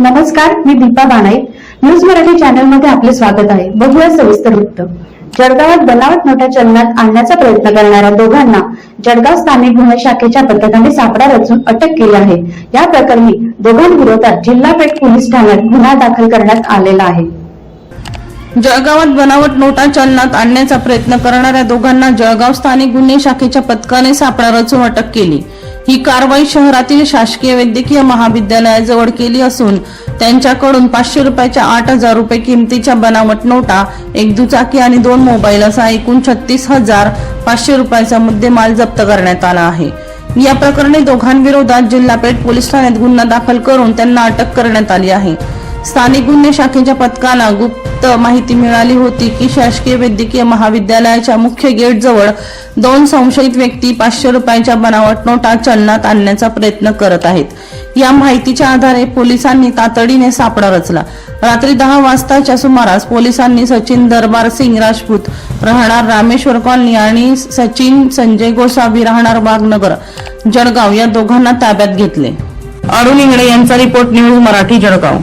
नमस्कार मी दीपा बाणाई. न्यूज मराठी चॅनलमध्ये आपले स्वागत आहे. बघूया सविस्तर वृत्त. जळगावात बनावट नोटा चलनात आणण्याचा प्रयत्न करणाऱ्या दोघांना जळगाव स्थानिक गुन्हे शाखेच्या पथकाने सापडा रचून अटक केली आहे. या प्रकरणी दोघांविरोधात जिल्हा पेठ पोलीस ठाण्यात गुन्हा दाखल करण्यात आलेला आहे. जळगावात बनावट नोटा चलनात आणण्याचा प्रयत्न करणाऱ्या दोघांना जळगाव स्थानिक गुन्हे शाखेच्या पथकाने सापळा रचून अटक केली. ही कारवाई शहरातील शासकीय वैद्यकीय महाविद्यालयाजवळ केली असून त्यांच्याकडून पाचशे रुपयाच्या आठ हजार रुपये किमतीच्या बनावट नोटा एक दुचाकी आणि दोन मोबाईल असा एकूण छत्तीस हजार पाचशे रुपयाचा मुद्देमाल जप्त करण्यात आला आहे. या प्रकरणी दोघांविरोधात जिल्हा पेठ पोलीस ठाण्यात गुन्हा दाखल करून त्यांना अटक करण्यात आली आहे. स्थानिक गुन्हे शाखेच्या पथकाला गुप्त माहिती मिळाली होती की शासकीय वैद्यकीय महाविद्यालयाच्या मुख्य गेट जवळ दोन संशयित व्यक्ती पाचशे रुपयाच्या बनावट नोटा चलनात आणण्याचा प्रयत्न करत आहेत. या माहितीच्या आधारे पोलिसांनी तातडीने सापडा रचला. रात्री दहा वाजताच्या सुमारास पोलिसांनी सचिन दरबार सिंग राजपूत राहणार रामेश्वर कॉलनी आणि सचिन संजय गोसावी राहणार वाघनगर जळगाव या दोघांना ताब्यात घेतले. अरुण इंगडे यांचा report news Marathi Jalgaon.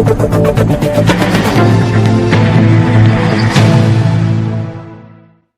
Thank you.